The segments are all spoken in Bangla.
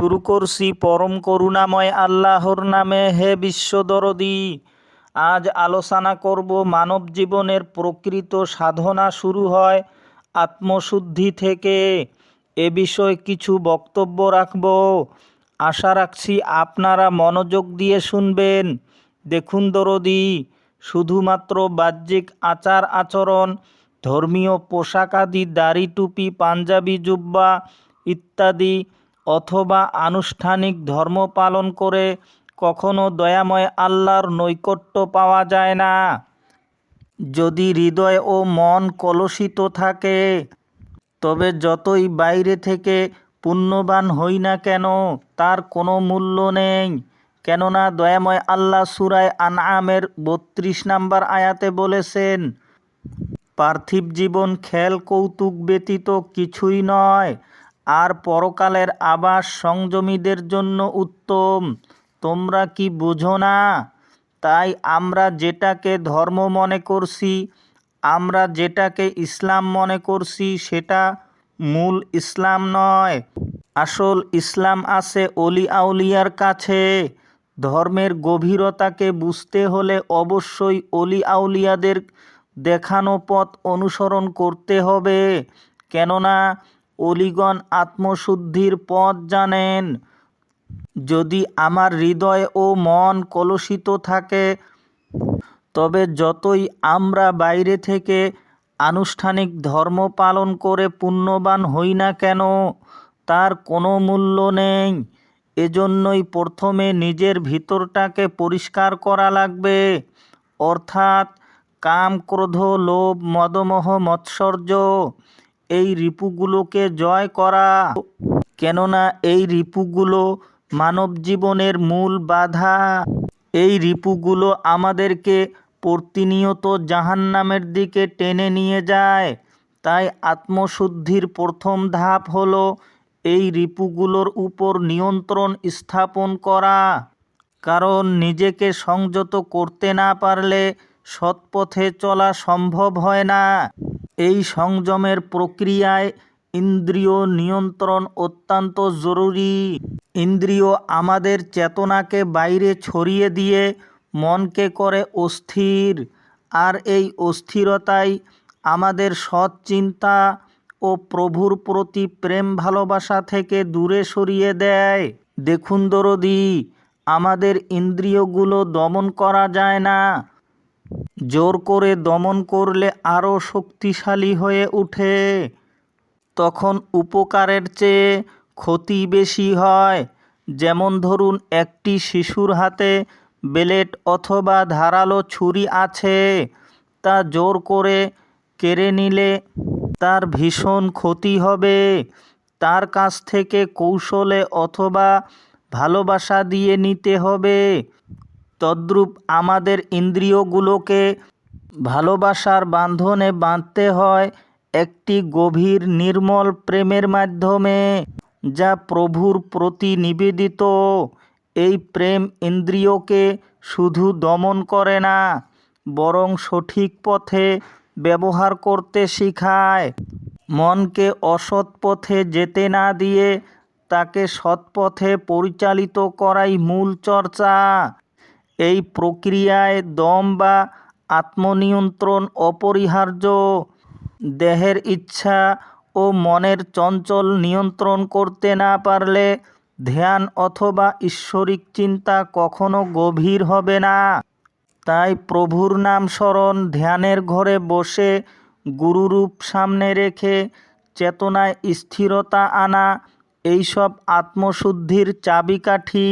শুরু করছি পরম করুণাময় আল্লাহর নামে, হে বিশ্ব বিশ্বদরদি আজ আলোচনা করব মানব জীবনের প্রকৃত সাধনা শুরু হয় আত্মশুদ্ধি থেকে। এ বিষয়ে কিছু বক্তব্য রাখব। আশা রাখছি আপনারা মনোযোগ দিয়ে শুনবেন। দেখুন দরদি, শুধুমাত্র বাহ্যিক আচার আচরণ, ধর্মীয় পোশাক আদি, দাড়ি টুপি, পাঞ্জাবি, জুব্বা ইত্যাদি অথবা আনুষ্ঠানিক ধর্ম পালন করে কখনো দয়াময় আল্লাহর নৈকট্য পাওয়া যায় না। যদি হৃদয় ও মন কলুষিত থাকে, তবে যতই বাইরে থেকে পুণ্যবান হই না কেন, তার কোনো মূল্য নেই। কেননা দয়াময় আল্লাহ সুরায় আনআমের বত্রিশ নাম্বার আয়াতে বলেছেন, পার্থিব জীবন খেল কৌতুক ব্যতীত কিছুই নয়। আর পরকালের আবাস সংযমীদের জন্য উত্তম। তোমরা কি বুঝো না? তাই আমরা যেটাকে ধর্ম মনে করছি, আমরা যেটাকে ইসলাম মনে করছি, সেটা মূল ইসলাম নয়। আসল ইসলাম আছে অলি আউলিয়ার কাছে। ধর্মের গভীরতাকে বুঝতে হলে অবশ্যই অলি আউলিয়াদের দেখানো পথ অনুসরণ করতে হবে। কেননা অলিগণ আত্মশুদ্ধির পথ জানেন। যদি আমার হৃদয় ও মন কলুষিত থাকে, তবে যতই আমরা বাইরে থেকে আনুষ্ঠানিক ধর্ম পালন করে পুণ্যবান হই না কেন, তার কোনো মূল্য নেই। এজন্যই প্রথমে নিজের ভিতরটাকে পরিষ্কার করা লাগবে। অর্থাৎ কাম ক্রোধ লোভ, মদমোহ, মৎসর্য এই রিপুগুলোকে জয় করা। কেননা এই রিপুগুলো মানব জীবনের মূল বাধা। এই রিপুগুলো আমাদেরকে প্রতিনিয়ত জাহান্নামের দিকে টেনে নিয়ে যায়। তাই আত্মশুদ্ধির প্রথম ধাপ হলো এই রিপুগুলোর উপর নিয়ন্ত্রণ স্থাপন করা। কারণ নিজেকে সংযত করতে না পারলে সৎপথে চলা সম্ভব হয় না। এই সংযমের প্রক্রিয়ায় ইন্দ্রিয় নিয়ন্ত্রণ অত্যন্ত জরুরি। ইন্দ্রিয় আমাদের চেতনাকে বাইরে ছড়িয়ে দিয়ে মনকে করে অস্থির, আর এই অস্থিরতাই আমাদের সৎ চিন্তা ও প্রভুর প্রতি প্রেম ভালোবাসা থেকে দূরে সরিয়ে দেয়। দেখুন দরদি, আমাদের ইন্দ্রিয়গুলো দমন করা যায় না। জোর করে দমন করলে আরও শক্তিশালী হয়ে ওঠে। তখন উপকারের চেয়ে ক্ষতি বেশি হয়। যেমন ধরুন, একটি শিশুর হাতে বেলেট অথবা ধারালো ছুরি আছে, তা জোর করে কেড়ে নিলে তার ভীষণ ক্ষতি হবে। তার কাছ থেকে কৌশলে অথবা ভালোবাসা দিয়ে নিতে হবে। তদ্রূপ আমাদের ইন্দ্রিয়গুলোকে ভালোবাসার বাঁধনে বাঁধতে হয় একটি গভীর নির্মল প্রেমের মাধ্যমে, যা প্রভুর প্রতি নিবেদিত। এই প্রেম ইন্দ্রিয়কে শুধু দমন করে না, বরং সঠিক পথে ব্যবহার করতে শিখায়। মনকে অসৎ পথে যেতে না দিয়ে তাকে সৎপথে পরিচালিত করাই মূল চর্চা। এই প্রক্রিয়ায় দম বা আত্মনিয়ন্ত্রণ অপরিহার্য। দেহের ইচ্ছা ও মনের চঞ্চল নিয়ন্ত্রণ করতে না পারলে ধ্যান অথবা ঈশ্বরিক চিন্তা কখনো গভীর হবে না। তাই প্রভুর নাম স্মরণ ধ্যানের ঘরে বসে গুরুরূপ সামনে রেখে চেতনায় স্থিরতা আনা, এইসব আত্মশুদ্ধির চাবিকাঠি।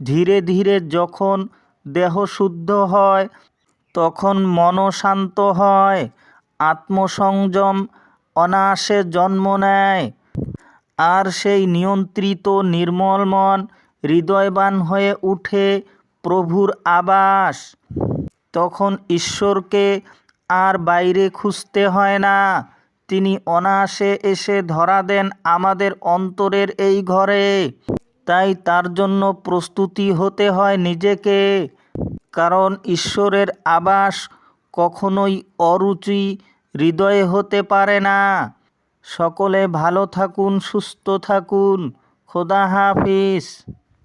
ধীরে ধীরে যখন দেহ শুদ্ধ হয়, তখন মনও শান্ত হয়, আত্মসংযম অনায়াসে জন্ম নেয়। আর সেই নিয়ন্ত্রিত নির্মল মন হৃদয়বান হয়ে উঠে প্রভুর আবাস। তখন ঈশ্বরকে আর বাইরে খুঁজতে হয় না। তিনি অনায়াসে এসে ধরা দেন আমাদের অন্তরের এই ঘরে। তাই তার জন্য প্রস্তুতি হতে হয় নিজেকে। কারণ ঈশ্বরের আবাস কখনোই অরুচি হৃদয়ে হতে পারে না। সকলে ভালো থাকুন, সুস্থ থাকুন। খোদা হাফিজ।